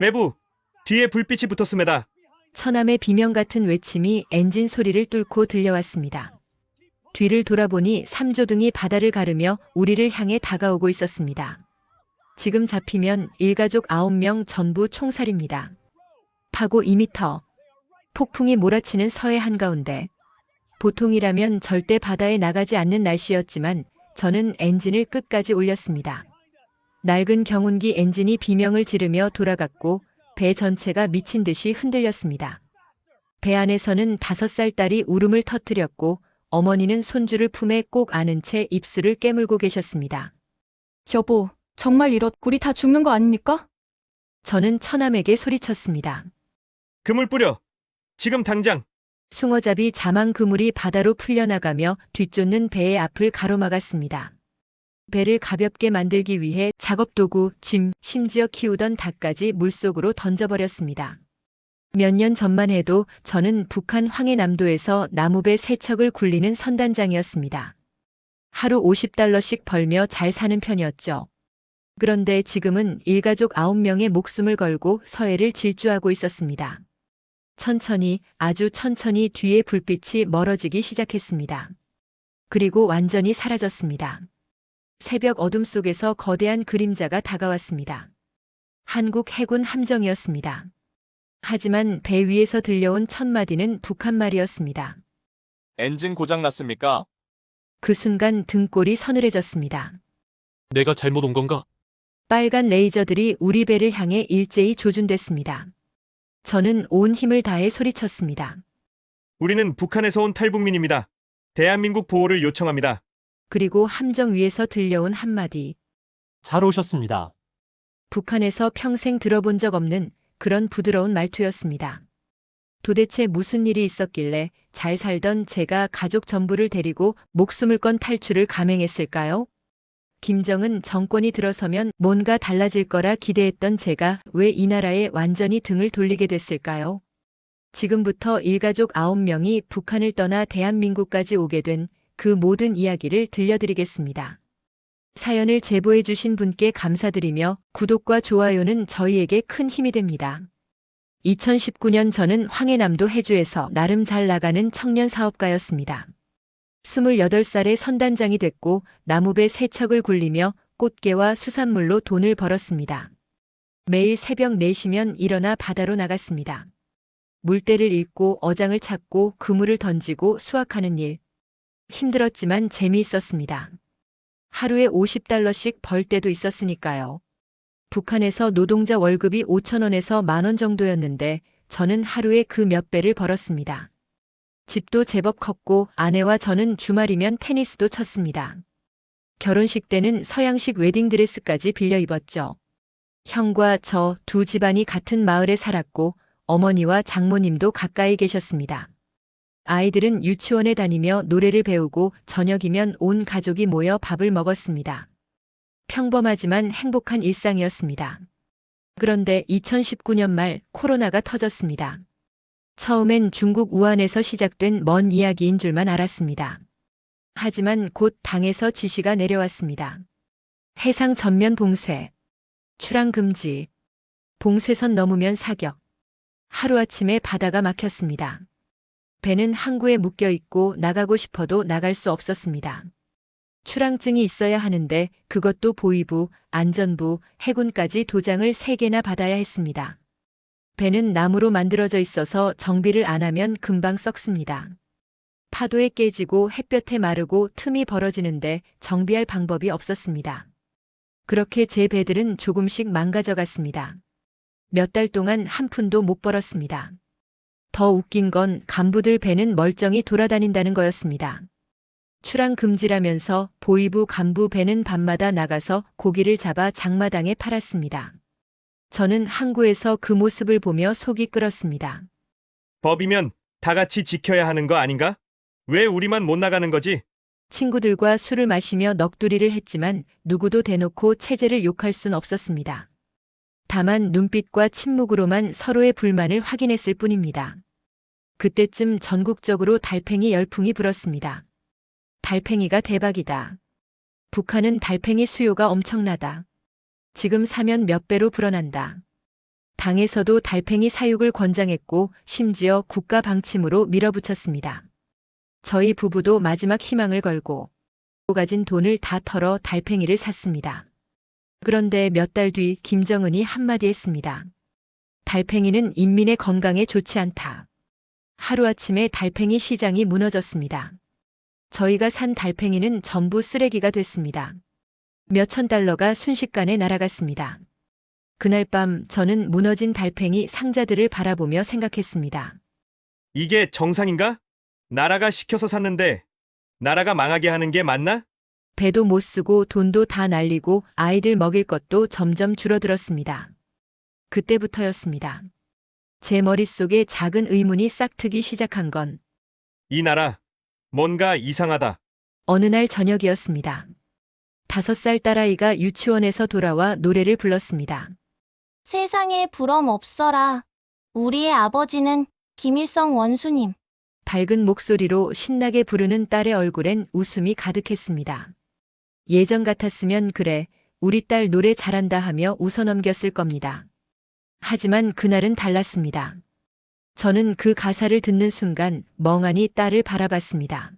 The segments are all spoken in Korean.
외부 뒤에 불빛이 붙었습니다. 처남의 비명 같은 외침이 엔진 소리를 뚫고 들려왔습니다. 뒤를 돌아보니 삼조등이 바다를 가르며 우리를 향해 다가오고 있었습니다. 지금 잡히면 일가족 9명 전부 총살입니다. 파고 2미터. 폭풍이 몰아치는 서해 한가운데. 보통이라면 절대 바다에 나가지 않는 날씨였지만 저는 엔진을 끝까지 올렸습니다. 낡은 경운기 엔진이 비명을 지르며 돌아갔고 배 전체가 미친 듯이 흔들렸습니다. 배 안에서는 다섯 살 딸이 울음을 터뜨렸고 어머니는 손주를 품에 꼭 안은 채 입술을 깨물고 계셨습니다. 여보, 정말 이렇 우리 다 죽는 거 아닙니까? 저는 처남에게 소리쳤습니다. 그물 뿌려. 지금 당장. 숭어잡이 자망 그물이 바다로 풀려나가며 뒤쫓는 배의 앞을 가로막았습니다. 배를 가볍게 만들기 위해 작업도구, 짐, 심지어 키우던 닭까지 물속으로 던져버렸습니다. 몇 년 전만 해도 저는 북한 황해남도에서 나무배 세척을 굴리는 선단장이었습니다. 하루 50달러씩 벌며 잘 사는 편이었죠. 그런데 지금은 일가족 9명의 목숨을 걸고 서해를 질주하고 있었습니다. 천천히, 아주 천천히 뒤에 불빛이 멀어지기 시작했습니다. 그리고 완전히 사라졌습니다. 새벽 어둠 속에서 거대한 그림자가 다가왔습니다. 한국 해군 함정이었습니다. 하지만 배 위에서 들려온 첫 마디는 북한 말이었습니다. 엔진 고장 났습니까? 그 순간 등골이 서늘해졌습니다. 내가 잘못 온 건가? 빨간 레이저들이 우리 배를 향해 일제히 조준됐습니다. 저는 온 힘을 다해 소리쳤습니다. 우리는 북한에서 온 탈북민입니다. 대한민국 보호를 요청합니다. 그리고 함정 위에서 들려온 한마디. 잘 오셨습니다. 북한에서 평생 들어본 적 없는 그런 부드러운 말투였습니다. 도대체 무슨 일이 있었길래 잘 살던 제가 가족 전부를 데리고 목숨을 건 탈출을 감행했을까요? 김정은 정권이 들어서면 뭔가 달라질 거라 기대했던 제가 왜 이 나라에 완전히 등을 돌리게 됐을까요? 지금부터 일가족 9명이 북한을 떠나 대한민국까지 오게 된 그 모든 이야기를 들려드리겠습니다. 사연을 제보해 주신 분께 감사드리며 구독과 좋아요는 저희에게 큰 힘이 됩니다. 2019년 저는 황해남도 해주에서 나름 잘 나가는 청년 사업가였습니다. 28살에 선단장이 됐고 나무배 세척을 굴리며 꽃게와 수산물로 돈을 벌었습니다. 매일 새벽 4시면 일어나 바다로 나갔습니다. 물때를 읽고 어장을 찾고 그물을 던지고 수확하는 일. 힘들었지만 재미있었습니다. 하루에 50달러씩 벌 때도 있었으니까요. 북한에서 노동자 월급이 5천원에서 만원 정도였는데 저는 하루에 그 몇 배를 벌었습니다. 집도 제법 컸고 아내와 저는 주말이면 테니스도 쳤습니다. 결혼식 때는 서양식 웨딩드레스까지 빌려 입었죠. 형과 저 두 집안이 같은 마을에 살았고 어머니와 장모님도 가까이 계셨습니다. 아이들은 유치원에 다니며 노래를 배우고 저녁이면 온 가족이 모여 밥을 먹었습니다. 평범하지만 행복한 일상이었습니다. 그런데 2019년 말 코로나가 터졌습니다. 처음엔 중국 우한에서 시작된 먼 이야기인 줄만 알았습니다. 하지만 곧 당에서 지시가 내려왔습니다. 해상 전면 봉쇄, 출항 금지, 봉쇄선 넘으면 사격. 하루아침에 바다가 막혔습니다. 배는 항구에 묶여 있고 나가고 싶어도 나갈 수 없었습니다. 출항증이 있어야 하는데 그것도 보위부, 안전부, 해군까지 도장을 3개나 받아야 했습니다. 배는 나무로 만들어져 있어서 정비를 안 하면 금방 썩습니다. 파도에 깨지고 햇볕에 마르고 틈이 벌어지는데 정비할 방법이 없었습니다. 그렇게 제 배들은 조금씩 망가져 갔습니다. 몇 달 동안 한 푼도 못 벌었습니다. 더 웃긴 건 간부들 배는 멀쩡히 돌아다닌다는 거였습니다. 출항 금지라면서 보이부 간부 배는 밤마다 나가서 고기를 잡아 장마당에 팔았습니다. 저는 항구에서 그 모습을 보며 속이 끓었습니다. 법이면 다 같이 지켜야 하는 거 아닌가? 왜 우리만 못 나가는 거지? 친구들과 술을 마시며 넋두리를 했지만 누구도 대놓고 체제를 욕할 순 없었습니다. 다만 눈빛과 침묵으로만 서로의 불만을 확인했을 뿐입니다. 그때쯤 전국적으로 달팽이 열풍이 불었습니다. 달팽이가 대박이다. 북한은 달팽이 수요가 엄청나다. 지금 사면 몇 배로 불어난다. 당에서도 달팽이 사육을 권장했고 심지어 국가 방침으로 밀어붙였습니다. 저희 부부도 마지막 희망을 걸고 가진 돈을 다 털어 달팽이를 샀습니다. 그런데 몇 달 뒤 김정은이 한마디 했습니다. 달팽이는 인민의 건강에 좋지 않다. 하루아침에 달팽이 시장이 무너졌습니다. 저희가 산 달팽이는 전부 쓰레기가 됐습니다. 몇천 달러가 순식간에 날아갔습니다. 그날 밤 저는 무너진 달팽이 상자들을 바라보며 생각했습니다. 이게 정상인가? 나라가 시켜서 샀는데 나라가 망하게 하는 게 맞나? 배도 못 쓰고 돈도 다 날리고 아이들 먹일 것도 점점 줄어들었습니다. 그때부터였습니다. 제 머릿속에 작은 의문이 싹트기 시작한 건 이 나라 뭔가 이상하다. 어느 날 저녁이었습니다. 다섯 살 딸아이가 유치원에서 돌아와 노래를 불렀습니다. 세상에 부럼 없어라. 우리의 아버지는 김일성 원수님. 밝은 목소리로 신나게 부르는 딸의 얼굴엔 웃음이 가득했습니다. 예전 같았으면 그래, 우리 딸 노래 잘한다 하며 웃어넘겼을 겁니다. 하지만 그날은 달랐습니다. 저는 그 가사를 듣는 순간 멍하니 딸을 바라봤습니다.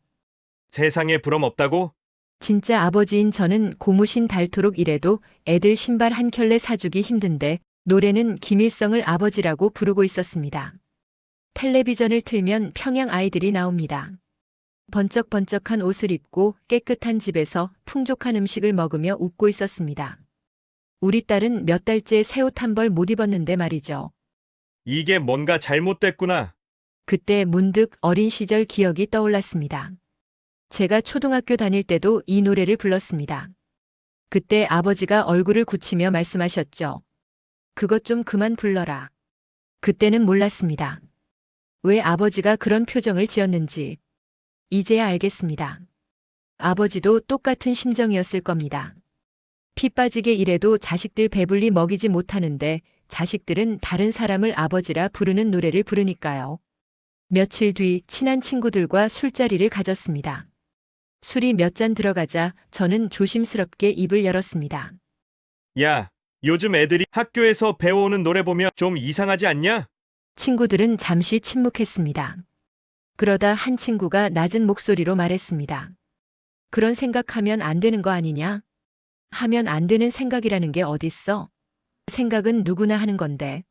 세상에 부럼 없다고? 진짜 아버지인 저는 고무신 닳도록 일해도 애들 신발 한 켤레 사주기 힘든데 노래는 김일성을 아버지라고 부르고 있었습니다. 텔레비전을 틀면 평양 아이들이 나옵니다. 번쩍번쩍한 옷을 입고 깨끗한 집에서 풍족한 음식을 먹으며 웃고 있었습니다. 우리 딸은 몇 달째 새 옷 한 벌 못 입었는데 말이죠. 이게 뭔가 잘못됐구나. 그때 문득 어린 시절 기억이 떠올랐습니다. 제가 초등학교 다닐 때도 이 노래를 불렀습니다. 그때 아버지가 얼굴을 굳히며 말씀하셨죠. 그것 좀 그만 불러라. 그때는 몰랐습니다. 왜 아버지가 그런 표정을 지었는지. 이제야 알겠습니다. 아버지도 똑같은 심정이었을 겁니다. 피 빠지게 일해도 자식들 배불리 먹이지 못하는데 자식들은 다른 사람을 아버지라 부르는 노래를 부르니까요. 며칠 뒤 친한 친구들과 술자리를 가졌습니다. 술이 몇 잔 들어가자 저는 조심스럽게 입을 열었습니다. 야, 요즘 애들이 학교에서 배워오는 노래 보면 좀 이상하지 않냐? 친구들은 잠시 침묵했습니다. 그러다 한 친구가 낮은 목소리로 말했습니다. 그런 생각하면 안 되는 거 아니냐? 하면 안 되는 생각이라는 게 어딨어? 생각은 누구나 하는 건데.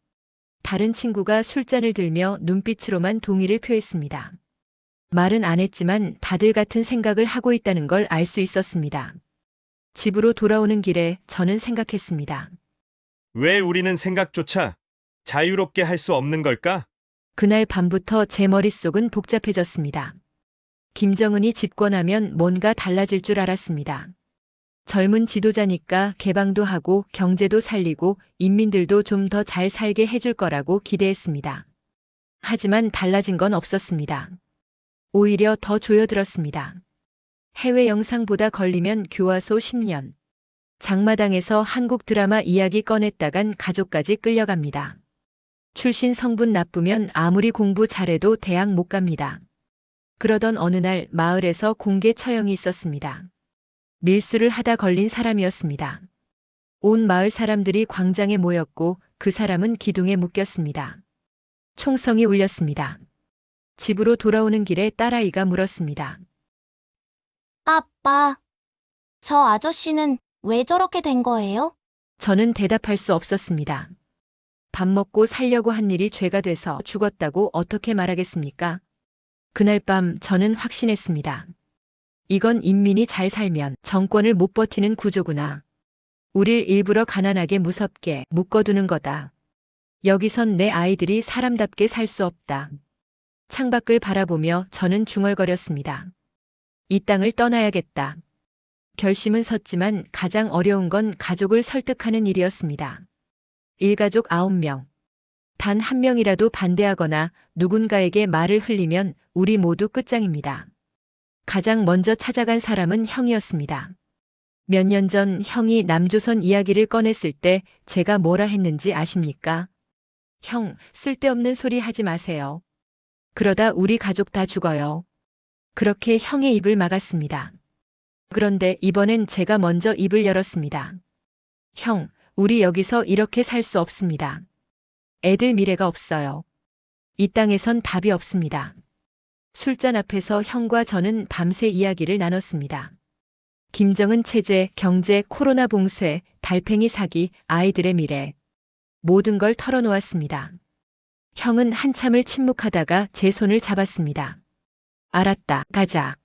다른 친구가 술잔을 들며 눈빛으로만 동의를 표했습니다. 말은 안 했지만 다들 같은 생각을 하고 있다는 걸 알 수 있었습니다. 집으로 돌아오는 길에 저는 생각했습니다. 왜 우리는 생각조차 자유롭게 할 수 없는 걸까? 그날 밤부터 제 머릿속은 복잡해졌습니다. 김정은이 집권하면 뭔가 달라질 줄 알았습니다. 젊은 지도자니까 개방도 하고 경제도 살리고 인민들도 좀 더 잘 살게 해줄 거라고 기대했습니다. 하지만 달라진 건 없었습니다. 오히려 더 조여들었습니다. 해외 영상보다 걸리면 교화소 10년. 장마당에서 한국 드라마 이야기 꺼냈다간 가족까지 끌려갑니다. 출신 성분 나쁘면 아무리 공부 잘해도 대학 못 갑니다. 그러던 어느 날 마을에서 공개 처형이 있었습니다. 밀수를 하다 걸린 사람이었습니다. 온 마을 사람들이 광장에 모였고 그 사람은 기둥에 묶였습니다. 총성이 울렸습니다. 집으로 돌아오는 길에 딸아이가 물었습니다. 아빠, 저 아저씨는 왜 저렇게 된 거예요? 저는 대답할 수 없었습니다. 밥 먹고 살려고 한 일이 죄가 돼서 죽었다고 어떻게 말하겠습니까? 그날 밤 저는 확신했습니다. 이건 인민이 잘 살면 정권을 못 버티는 구조구나. 우릴 일부러 가난하게 무섭게 묶어두는 거다. 여기선 내 아이들이 사람답게 살 수 없다. 창밖을 바라보며 저는 중얼거렸습니다. 이 땅을 떠나야겠다. 결심은 섰지만 가장 어려운 건 가족을 설득하는 일이었습니다. 일가족 9명. 단 한 명이라도 반대하거나 누군가에게 말을 흘리면 우리 모두 끝장입니다. 가장 먼저 찾아간 사람은 형이었습니다. 몇 년 전 형이 남조선 이야기를 꺼냈을 때 제가 뭐라 했는지 아십니까? 형, 쓸데없는 소리 하지 마세요. 그러다 우리 가족 다 죽어요. 그렇게 형의 입을 막았습니다. 그런데 이번엔 제가 먼저 입을 열었습니다. 형, 우리 여기서 이렇게 살 수 없습니다. 애들 미래가 없어요. 이 땅에선 답이 없습니다. 술잔 앞에서 형과 저는 밤새 이야기를 나눴습니다. 김정은 체제, 경제, 코로나 봉쇄, 달팽이 사기, 아이들의 미래. 모든 걸 털어놓았습니다. 형은 한참을 침묵하다가 제 손을 잡았습니다. 알았다, 가자.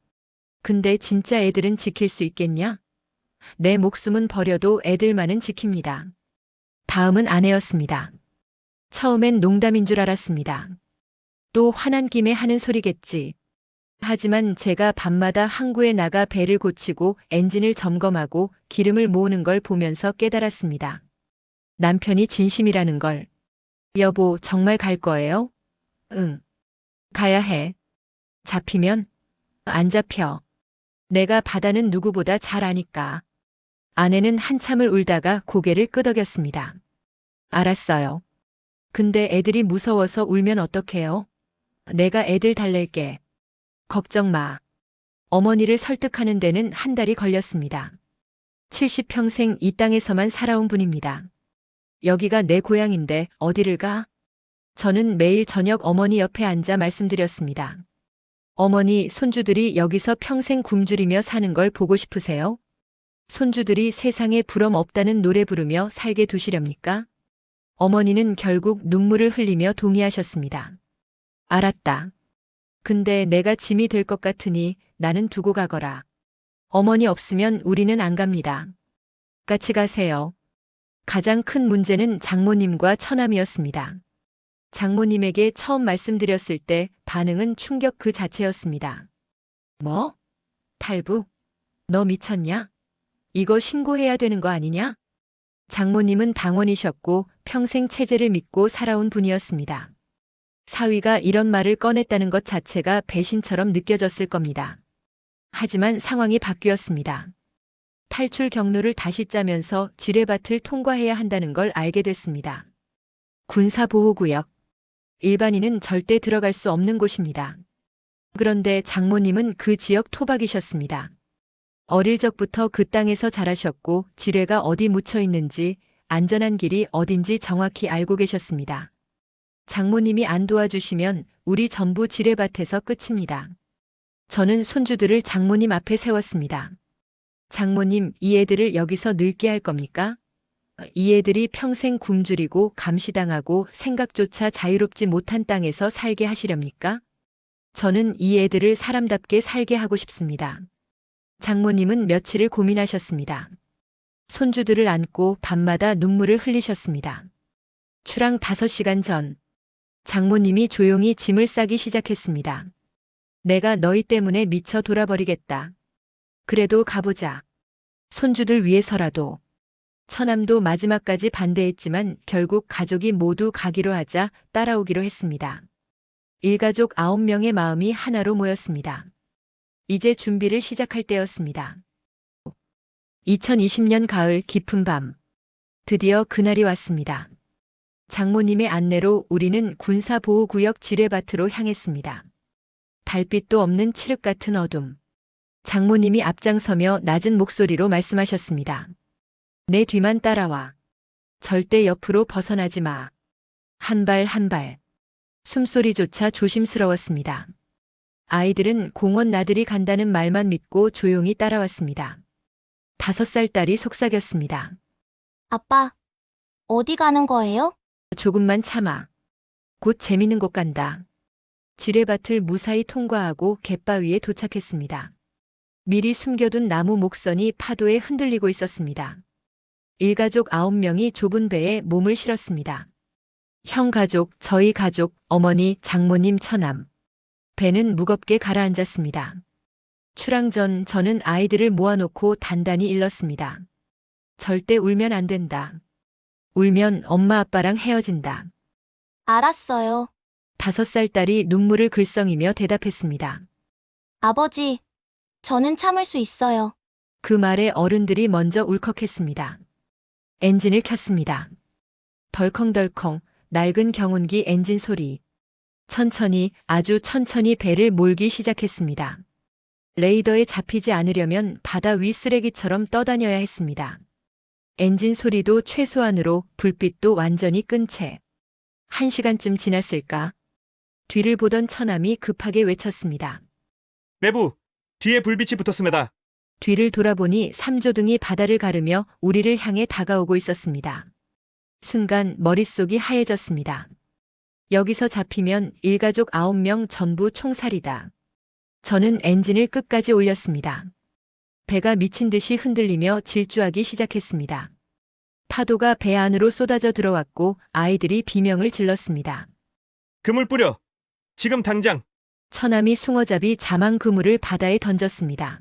근데 진짜 애들은 지킬 수 있겠냐? 내 목숨은 버려도 애들만은 지킵니다. 다음은 아내였습니다. 처음엔 농담인 줄 알았습니다. 또 화난 김에 하는 소리겠지. 하지만 제가 밤마다 항구에 나가 배를 고치고 엔진을 점검하고 기름을 모으는 걸 보면서 깨달았습니다. 남편이 진심이라는 걸. 여보, 정말 갈 거예요? 응. 가야 해. 잡히면? 안 잡혀. 내가 바다는 누구보다 잘 아니까. 아내는 한참을 울다가 고개를 끄덕였습니다. 알았어요. 근데 애들이 무서워서 울면 어떡해요? 내가 애들 달랠게. 걱정 마. 어머니를 설득하는 데는 한 달이 걸렸습니다. 70평생 이 땅에서만 살아온 분입니다. 여기가 내 고향인데 어디를 가? 저는 매일 저녁 어머니 옆에 앉아 말씀드렸습니다. 어머니, 손주들이 여기서 평생 굶주리며 사는 걸 보고 싶으세요? 손주들이 세상에 부럼 없다는 노래 부르며 살게 두시렵니까? 어머니는 결국 눈물을 흘리며 동의하셨습니다. 알았다. 근데 내가 짐이 될 것 같으니 나는 두고 가거라. 어머니 없으면 우리는 안 갑니다. 같이 가세요. 가장 큰 문제는 장모님과 처남이었습니다. 장모님에게 처음 말씀드렸을 때 반응은 충격 그 자체였습니다. 뭐? 탈북? 너 미쳤냐? 이거 신고해야 되는 거 아니냐? 장모님은 당원이셨고 평생 체제를 믿고 살아온 분이었습니다. 사위가 이런 말을 꺼냈다는 것 자체가 배신처럼 느껴졌을 겁니다. 하지만 상황이 바뀌었습니다. 탈출 경로를 다시 짜면서 지뢰밭을 통과해야 한다는 걸 알게 됐습니다. 군사보호구역. 일반인은 절대 들어갈 수 없는 곳입니다. 그런데 장모님은 그 지역 토박이셨습니다. 어릴 적부터 그 땅에서 자라셨고 지뢰가 어디 묻혀 있는지 안전한 길이 어딘지 정확히 알고 계셨습니다. 장모님이 안 도와주시면 우리 전부 지뢰밭에서 끝입니다. 저는 손주들을 장모님 앞에 세웠습니다. 장모님, 이 애들을 여기서 늙게 할 겁니까? 이 애들이 평생 굶주리고 감시당하고 생각조차 자유롭지 못한 땅에서 살게 하시렵니까? 저는 이 애들을 사람답게 살게 하고 싶습니다. 장모님은 며칠을 고민하셨습니다. 손주들을 안고 밤마다 눈물을 흘리셨습니다. 출항 5시간 전, 장모님이 조용히 짐을 싸기 시작했습니다. 내가 너희 때문에 미쳐 돌아버리겠다. 그래도 가보자. 손주들 위해서라도. 처남도 마지막까지 반대했지만 결국 가족이 모두 가기로 하자 따라오기로 했습니다. 일가족 9명의 마음이 하나로 모였습니다. 이제 준비를 시작할 때였습니다. 2020년 가을 깊은 밤. 드디어 그날이 왔습니다. 장모님의 안내로 우리는 군사보호구역 지뢰밭으로 향했습니다. 달빛도 없는 칠흑 같은 어둠. 장모님이 앞장서며 낮은 목소리로 말씀하셨습니다. 내 뒤만 따라와. 절대 옆으로 벗어나지 마. 한 발 한 발. 숨소리조차 조심스러웠습니다. 아이들은 공원 나들이 간다는 말만 믿고 조용히 따라왔습니다. 다섯 살 딸이 속삭였습니다. 아빠, 어디 가는 거예요? 조금만 참아. 곧 재밌는 곳 간다. 지뢰밭을 무사히 통과하고 갯바위에 도착했습니다. 미리 숨겨둔 나무 목선이 파도에 흔들리고 있었습니다. 일가족 아홉 명이 좁은 배에 몸을 실었습니다. 형 가족, 저희 가족, 어머니, 장모님, 처남. 배는 무겁게 가라앉았습니다. 출항 전 저는 아이들을 모아놓고 단단히 일렀습니다. 절대 울면 안 된다. 울면 엄마 아빠랑 헤어진다. 알았어요. 다섯 살 딸이 눈물을 글썽이며 대답했습니다. 아버지, 저는 참을 수 있어요. 그 말에 어른들이 먼저 울컥했습니다. 엔진을 켰습니다. 덜컹덜컹 낡은 경운기 엔진 소리. 천천히 아주 천천히 배를 몰기 시작했습니다. 레이더에 잡히지 않으려면 바다 위 쓰레기처럼 떠다녀야 했습니다. 엔진 소리도 최소한으로 불빛도 완전히 끈 채. 한 시간쯤 지났을까? 뒤를 보던 처남이 급하게 외쳤습니다. 매부, 뒤에 불빛이 붙었습니다. 뒤를 돌아보니 삼조등이 바다를 가르며 우리를 향해 다가오고 있었습니다. 순간 머릿속이 하얘졌습니다. 여기서 잡히면 일가족 9명 전부 총살이다. 저는 엔진을 끝까지 올렸습니다. 배가 미친 듯이 흔들리며 질주하기 시작했습니다. 파도가 배 안으로 쏟아져 들어왔고 아이들이 비명을 질렀습니다. 그물 뿌려. 지금 당장. 처남이 숭어잡이 자망 그물을 바다에 던졌습니다.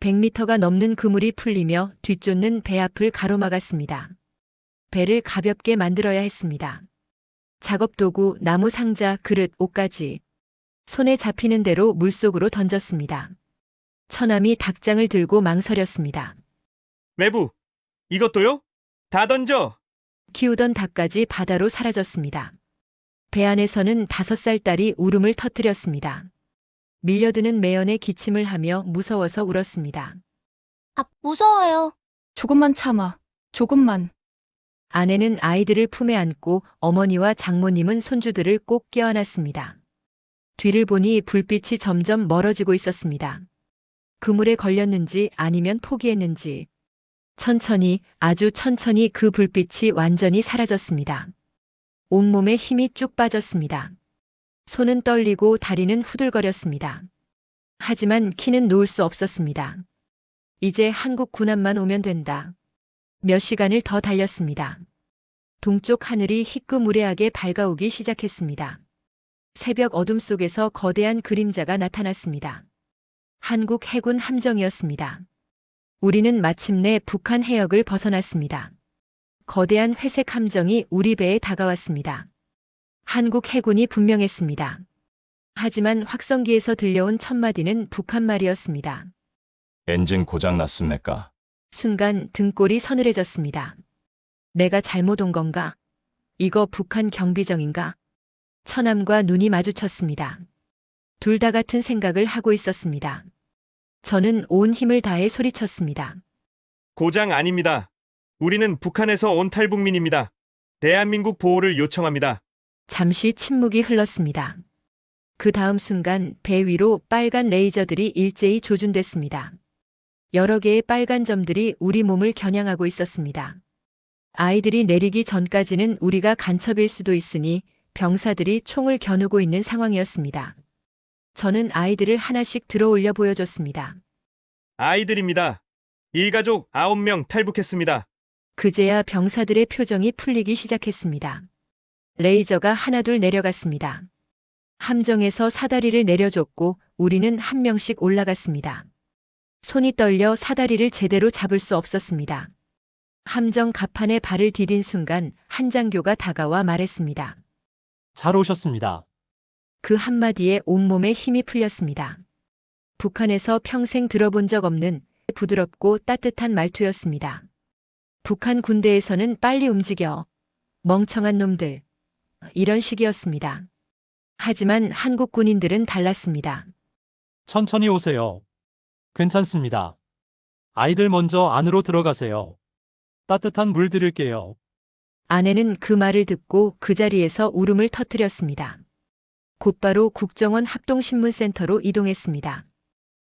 100미터가 넘는 그물이 풀리며 뒤쫓는 배 앞을 가로막았습니다. 배를 가볍게 만들어야 했습니다. 작업도구, 나무 상자, 그릇, 옷까지 손에 잡히는 대로 물속으로 던졌습니다. 처남이 닭장을 들고 망설였습니다. 매부, 이것도요? 다 던져. 키우던 닭까지 바다로 사라졌습니다. 배 안에서는 다섯 살 딸이 울음을 터뜨렸습니다. 밀려드는 매연에 기침을 하며 무서워서 울었습니다. 아, 무서워요. 조금만 참아. 조금만. 아내는 아이들을 품에 안고 어머니와 장모님은 손주들을 꼭 껴안았습니다. 뒤를 보니 불빛이 점점 멀어지고 있었습니다. 그물에 걸렸는지 아니면 포기했는지 천천히 아주 천천히 그 불빛이 완전히 사라졌습니다. 온몸에 힘이 쭉 빠졌습니다. 손은 떨리고 다리는 후들거렸습니다. 하지만 키는 놓을 수 없었습니다. 이제 한국 군함만 오면 된다. 몇 시간을 더 달렸습니다. 동쪽 하늘이 희끄무레하게 밝아오기 시작했습니다. 새벽 어둠 속에서 거대한 그림자가 나타났습니다. 한국 해군 함정이었습니다. 우리는 마침내 북한 해역을 벗어났습니다. 거대한 회색 함정이 우리 배에 다가왔습니다. 한국 해군이 분명했습니다. 하지만 확성기에서 들려온 첫 마디는 북한 말이었습니다. 엔진 고장 났습니까? 순간 등골이 서늘해졌습니다. 내가 잘못 온 건가? 이거 북한 경비정인가? 처남과 눈이 마주쳤습니다. 둘 다 같은 생각을 하고 있었습니다. 저는 온 힘을 다해 소리쳤습니다. 고장 아닙니다. 우리는 북한에서 온 탈북민입니다. 대한민국 보호를 요청합니다. 잠시 침묵이 흘렀습니다. 그 다음 순간 배 위로 빨간 레이저들이 일제히 조준됐습니다. 여러 개의 빨간 점들이 우리 몸을 겨냥하고 있었습니다. 아이들이 내리기 전까지는 우리가 간첩일 수도 있으니 병사들이 총을 겨누고 있는 상황이었습니다. 저는 아이들을 하나씩 들어 올려 보여줬습니다. 아이들입니다. 일가족 9명 탈북했습니다. 그제야 병사들의 표정이 풀리기 시작했습니다. 레이저가 하나둘 내려갔습니다. 함정에서 사다리를 내려줬고 우리는 한 명씩 올라갔습니다. 손이 떨려 사다리를 제대로 잡을 수 없었습니다. 함정 갑판에 발을 디딘 순간 한장교가 다가와 말했습니다. 잘 오셨습니다. 그 한마디에 온몸에 힘이 풀렸습니다. 북한에서 평생 들어본 적 없는 부드럽고 따뜻한 말투였습니다. 북한 군대에서는 빨리 움직여. 멍청한 놈들. 이런 식이었습니다. 하지만 한국 군인들은 달랐습니다. 천천히 오세요. 괜찮습니다. 아이들 먼저 안으로 들어가세요. 따뜻한 물 드릴게요. 아내는 그 말을 듣고 그 자리에서 울음을 터뜨렸습니다. 곧바로 국정원 합동신문센터로 이동했습니다.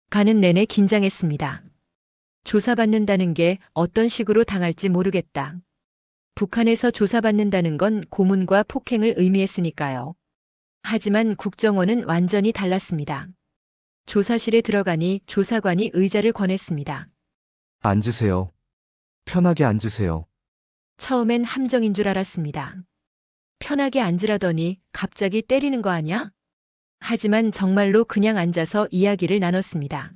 가는 내내 긴장했습니다. 조사받는다는 게 어떤 식으로 당할지 모르겠다. 북한에서 조사받는다는 건 고문과 폭행을 의미했으니까요. 하지만 국정원은 완전히 달랐습니다. 조사실에 들어가니 조사관이 의자를 권했습니다. 앉으세요. 편하게 앉으세요. 처음엔 함정인 줄 알았습니다. 편하게 앉으라더니 갑자기 때리는 거 아냐? 하지만 정말로 그냥 앉아서 이야기를 나눴습니다.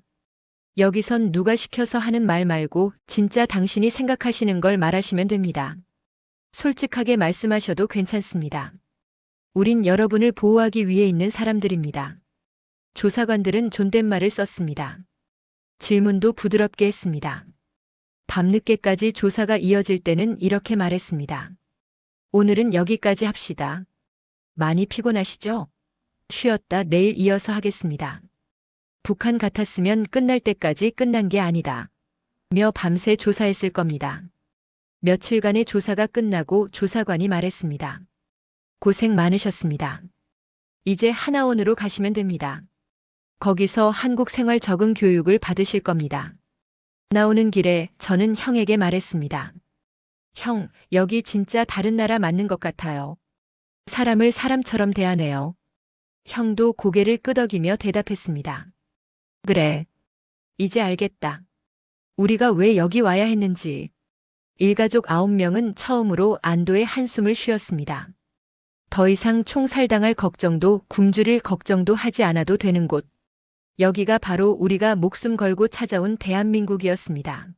여기선 누가 시켜서 하는 말 말고 진짜 당신이 생각하시는 걸 말하시면 됩니다. 솔직하게 말씀하셔도 괜찮습니다. 우린 여러분을 보호하기 위해 있는 사람들입니다. 조사관들은 존댓말을 썼습니다. 질문도 부드럽게 했습니다. 밤늦게까지 조사가 이어질 때는 이렇게 말했습니다. 오늘은 여기까지 합시다. 많이 피곤하시죠? 쉬었다 내일 이어서 하겠습니다. 북한 같았으면 끝날 때까지 끝난 게 아니다. 며 밤새 조사했을 겁니다. 며칠간의 조사가 끝나고 조사관이 말했습니다. 고생 많으셨습니다. 이제 하나원으로 가시면 됩니다. 거기서 한국 생활 적응 교육을 받으실 겁니다. 나오는 길에 저는 형에게 말했습니다. 형, 여기 진짜 다른 나라 맞는 것 같아요. 사람을 사람처럼 대하네요. 형도 고개를 끄덕이며 대답했습니다. 그래. 이제 알겠다. 우리가 왜 여기 와야 했는지. 일가족 아홉 명은 처음으로 안도의 한숨을 쉬었습니다. 더 이상 총살당할 걱정도 굶주릴 걱정도 하지 않아도 되는 곳. 여기가 바로 우리가 목숨 걸고 찾아온 대한민국이었습니다.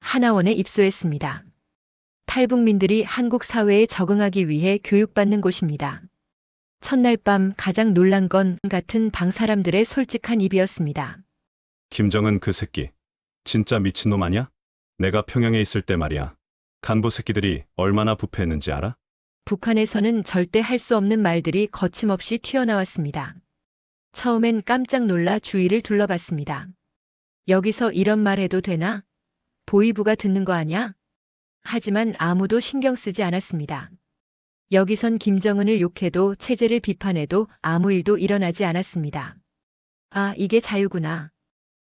하나원에 입소했습니다. 탈북민들이 한국 사회에 적응하기 위해 교육받는 곳입니다. 첫날 밤 가장 놀란 건 같은 방 사람들의 솔직한 입이었습니다. 김정은 그 새끼. 진짜 미친놈 아냐? 내가 평양에 있을 때 말이야. 간부 새끼들이 얼마나 부패했는지 알아? 북한에서는 절대 할 수 없는 말들이 거침없이 튀어나왔습니다. 처음엔 깜짝 놀라 주위를 둘러봤습니다. 여기서 이런 말 해도 되나? 보이부가 듣는 거 아냐? 하지만 아무도 신경 쓰지 않았습니다. 여기선 김정은을 욕해도 체제를 비판해도 아무 일도 일어나지 않았습니다. 아, 이게 자유구나.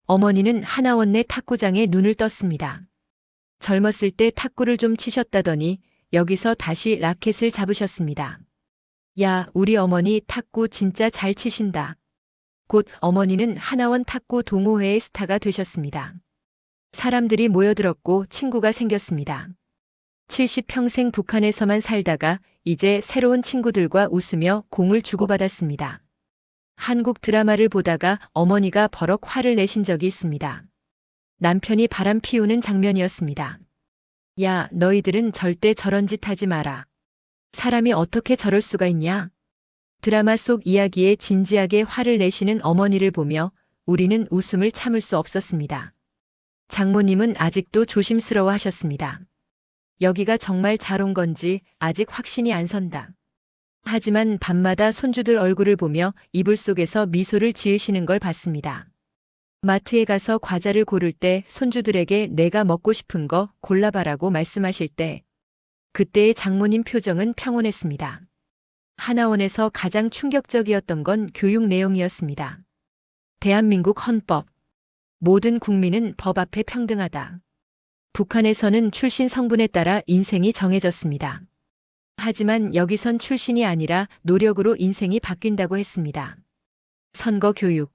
어머니는 하나원 내 탁구장에 눈을 떴습니다. 젊었을 때 탁구를 좀 치셨다더니 여기서 다시 라켓을 잡으셨습니다. 야, 우리 어머니 탁구 진짜 잘 치신다. 곧 어머니는 하나원 탁구 동호회의 스타가 되셨습니다. 사람들이 모여들었고 친구가 생겼습니다. 70평생 북한에서만 살다가 이제 새로운 친구들과 웃으며 공을 주고받았습니다. 한국 드라마를 보다가 어머니가 버럭 화를 내신 적이 있습니다. 남편이 바람 피우는 장면이었습니다. 야, 너희들은 절대 저런 짓 하지 마라. 사람이 어떻게 저럴 수가 있냐? 드라마 속 이야기에 진지하게 화를 내시는 어머니를 보며 우리는 웃음을 참을 수 없었습니다. 장모님은 아직도 조심스러워 하셨습니다. 여기가 정말 잘 온 건지 아직 확신이 안 선다. 하지만 밤마다 손주들 얼굴을 보며 이불 속에서 미소를 지으시는 걸 봤습니다. 마트에 가서 과자를 고를 때 손주들에게 내가 먹고 싶은 거 골라봐라고 말씀하실 때 그때의 장모님 표정은 평온했습니다. 하나원에서 가장 충격적이었던 건 교육 내용이었습니다. 대한민국 헌법. 모든 국민은 법 앞에 평등하다. 북한에서는 출신 성분에 따라 인생이 정해졌습니다. 하지만 여기선 출신이 아니라 노력으로 인생이 바뀐다고 했습니다. 선거 교육.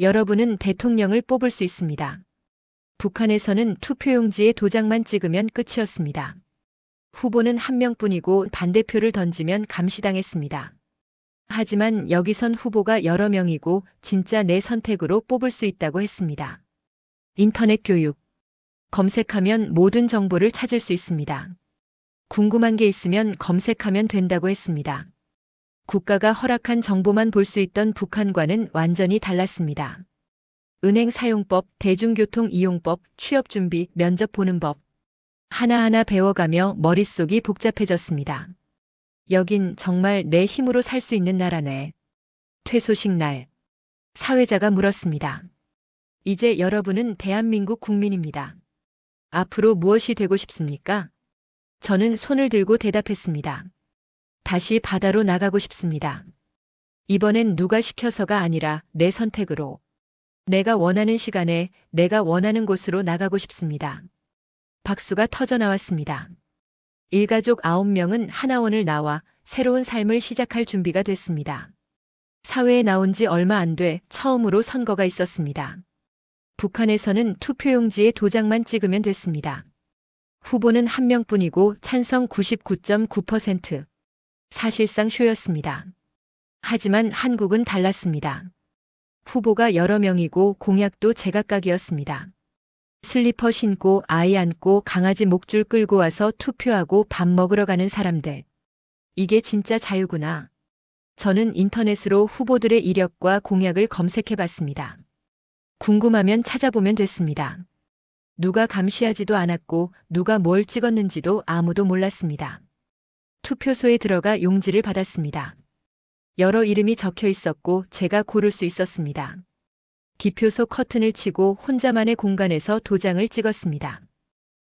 여러분은 대통령을 뽑을 수 있습니다. 북한에서는 투표용지에 도장만 찍으면 끝이었습니다. 후보는 한 명뿐이고 반대표를 던지면 감시당했습니다. 하지만 여기선 후보가 여러 명이고 진짜 내 선택으로 뽑을 수 있다고 했습니다. 인터넷 교육. 검색하면 모든 정보를 찾을 수 있습니다. 궁금한 게 있으면 검색하면 된다고 했습니다. 국가가 허락한 정보만 볼 수 있던 북한과는 완전히 달랐습니다. 은행 사용법, 대중교통 이용법, 취업 준비, 면접 보는 법. 하나하나 배워가며 머릿속이 복잡해졌습니다. 여긴 정말 내 힘으로 살 수 있는 나라네. 퇴소식 날. 사회자가 물었습니다. 이제 여러분은 대한민국 국민입니다. 앞으로 무엇이 되고 싶습니까? 저는 손을 들고 대답했습니다. 다시 바다로 나가고 싶습니다. 이번엔 누가 시켜서가 아니라 내 선택으로. 내가 원하는 시간에 내가 원하는 곳으로 나가고 싶습니다. 박수가 터져 나왔습니다. 일가족 아홉 명은 하나원을 나와 새로운 삶을 시작할 준비가 됐습니다. 사회에 나온 지 얼마 안 돼 처음으로 선거가 있었습니다. 북한에서는 투표용지에 도장만 찍으면 됐습니다. 후보는 한 명뿐이고 찬성 99.9%. 사실상 쇼였습니다. 하지만 한국은 달랐습니다. 후보가 여러 명이고 공약도 제각각이었습니다. 슬리퍼 신고 아이 안고 강아지 목줄 끌고 와서 투표하고 밥 먹으러 가는 사람들. 이게 진짜 자유구나. 저는 인터넷으로 후보들의 이력과 공약을 검색해 봤습니다. 궁금하면 찾아보면 됐습니다. 누가 감시하지도 않았고 누가 뭘 찍었는지도 아무도 몰랐습니다. 투표소에 들어가 용지를 받았습니다. 여러 이름이 적혀 있었고 제가 고를 수 있었습니다. 기표소 커튼을 치고 혼자만의 공간에서 도장을 찍었습니다.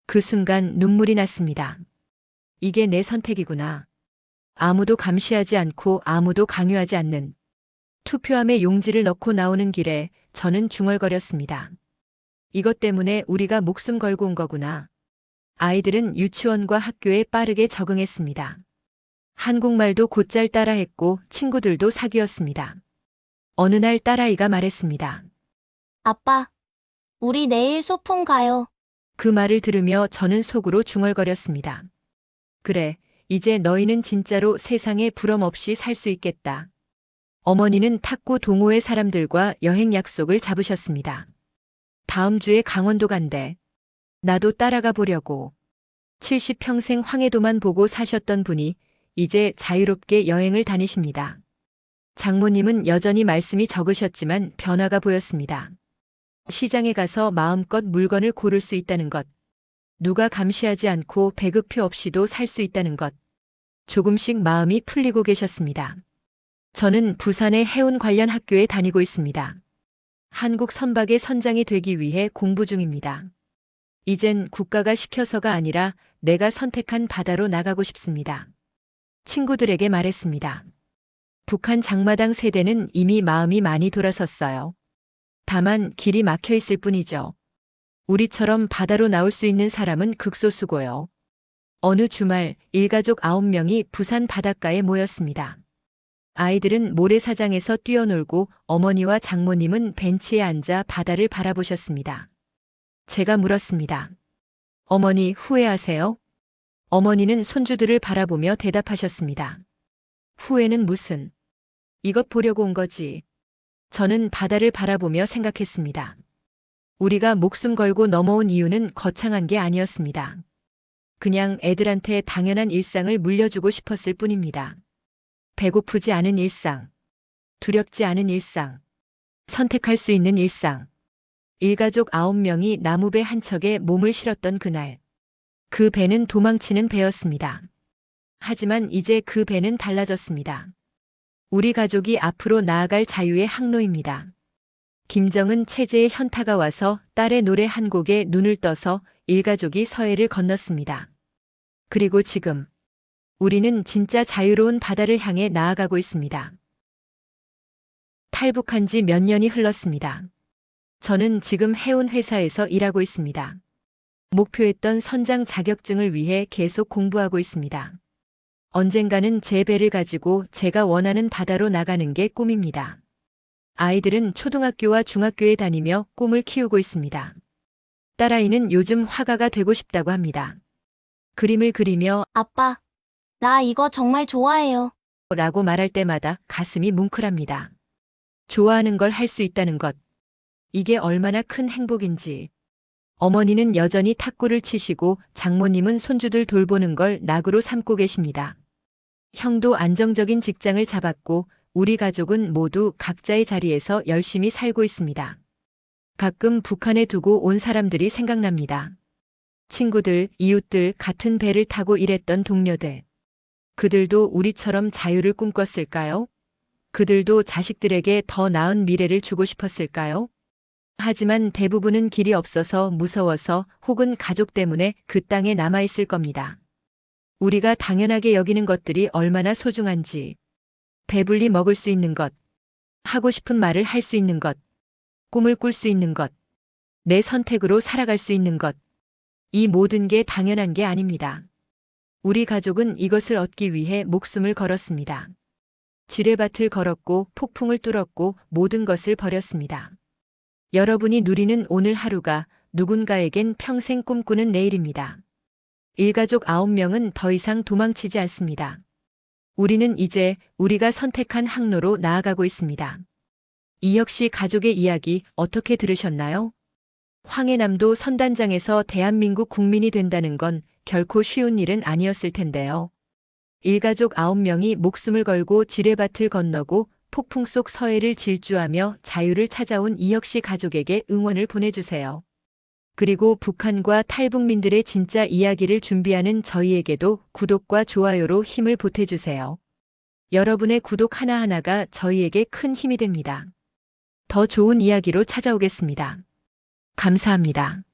그 순간 눈물이 났습니다. 이게 내 선택이구나. 아무도 감시하지 않고 아무도 강요하지 않는 투표함에 용지를 넣고 나오는 길에 저는 중얼거렸습니다. 이것 때문에 우리가 목숨 걸고 온 거구나. 아이들은 유치원과 학교에 빠르게 적응했습니다. 한국말도 곧잘 따라했고 친구들도 사귀었습니다. 어느 날 딸아이가 말했습니다. 아빠, 우리 내일 소풍 가요. 그 말을 들으며 저는 속으로 중얼거렸습니다. 그래, 이제 너희는 진짜로 세상에 부럼 없이 살 수 있겠다. 어머니는 탁구 동호회 사람들과 여행 약속을 잡으셨습니다. 다음 주에 강원도 간대. 나도 따라가 보려고. 70평생 황해도만 보고 사셨던 분이 이제 자유롭게 여행을 다니십니다. 장모님은 여전히 말씀이 적으셨지만 변화가 보였습니다. 시장에 가서 마음껏 물건을 고를 수 있다는 것. 누가 감시하지 않고 배급표 없이도 살 수 있다는 것. 조금씩 마음이 풀리고 계셨습니다. 저는 부산의 해운 관련 학교에 다니고 있습니다. 한국 선박의 선장이 되기 위해 공부 중입니다. 이젠 국가가 시켜서가 아니라 내가 선택한 바다로 나가고 싶습니다. 친구들에게 말했습니다. 북한 장마당 세대는 이미 마음이 많이 돌아섰어요. 다만 길이 막혀 있을 뿐이죠. 우리처럼 바다로 나올 수 있는 사람은 극소수고요. 어느 주말 일가족 9명이 부산 바닷가에 모였습니다. 아이들은 모래사장에서 뛰어놀고 어머니와 장모님은 벤치에 앉아 바다를 바라보셨습니다. 제가 물었습니다. 어머니 후회하세요? 어머니는 손주들을 바라보며 대답하셨습니다. 후회는 무슨? 이것 보려고 온 거지. 저는 바다를 바라보며 생각했습니다. 우리가 목숨 걸고 넘어온 이유는 거창한 게 아니었습니다. 그냥 애들한테 당연한 일상을 물려주고 싶었을 뿐입니다. 배고프지 않은 일상, 두렵지 않은 일상, 선택할 수 있는 일상. 일가족 아홉 명이 나무배 한 척에 몸을 실었던 그날. 그 배는 도망치는 배였습니다. 하지만 이제 그 배는 달라졌습니다. 우리 가족이 앞으로 나아갈 자유의 항로입니다. 김정은 체제의 현타가 와서 딸의 노래 한 곡에 눈을 떠서 일가족이 서해를 건넜습니다. 그리고 지금 우리는 진짜 자유로운 바다를 향해 나아가고 있습니다. 탈북한 지 몇 년이 흘렀습니다. 저는 지금 해운 회사에서 일하고 있습니다. 목표했던 선장 자격증을 위해 계속 공부하고 있습니다. 언젠가는 제 배를 가지고 제가 원하는 바다로 나가는 게 꿈입니다. 아이들은 초등학교와 중학교에 다니며 꿈을 키우고 있습니다. 딸아이는 요즘 화가가 되고 싶다고 합니다. 그림을 그리며 아빠, 나 이거 정말 좋아해요. 라고 말할 때마다 가슴이 뭉클합니다. 좋아하는 걸 할 수 있다는 것. 이게 얼마나 큰 행복인지. 어머니는 여전히 탁구를 치시고 장모님은 손주들 돌보는 걸 낙으로 삼고 계십니다. 형도 안정적인 직장을 잡았고 우리 가족은 모두 각자의 자리에서 열심히 살고 있습니다. 가끔 북한에 두고 온 사람들이 생각납니다. 친구들, 이웃들, 같은 배를 타고 일했던 동료들. 그들도 우리처럼 자유를 꿈꿨을까요? 그들도 자식들에게 더 나은 미래를 주고 싶었을까요? 하지만 대부분은 길이 없어서 무서워서 혹은 가족 때문에 그 땅에 남아있을 겁니다. 우리가 당연하게 여기는 것들이 얼마나 소중한지. 배불리 먹을 수 있는 것. 하고 싶은 말을 할 수 있는 것. 꿈을 꿀 수 있는 것. 내 선택으로 살아갈 수 있는 것. 이 모든 게 당연한 게 아닙니다. 우리 가족은 이것을 얻기 위해 목숨을 걸었습니다. 지뢰밭을 걸었고 폭풍을 뚫었고 모든 것을 버렸습니다. 여러분이 누리는 오늘 하루가 누군가에겐 평생 꿈꾸는 내일입니다. 일가족 9명은 더 이상 도망치지 않습니다. 우리는 이제 우리가 선택한 항로로 나아가고 있습니다. 이혁 씨 가족의 이야기 어떻게 들으셨나요? 황해남도 선단장에서 대한민국 국민이 된다는 건 결코 쉬운 일은 아니었을 텐데요. 일가족 9명이 목숨을 걸고 지뢰밭을 건너고 폭풍 속 서해를 질주하며 자유를 찾아온 이혁 씨 가족에게 응원을 보내주세요. 그리고 북한과 탈북민들의 진짜 이야기를 준비하는 저희에게도 구독과 좋아요로 힘을 보태주세요. 여러분의 구독 하나하나가 저희에게 큰 힘이 됩니다. 더 좋은 이야기로 찾아오겠습니다. 감사합니다.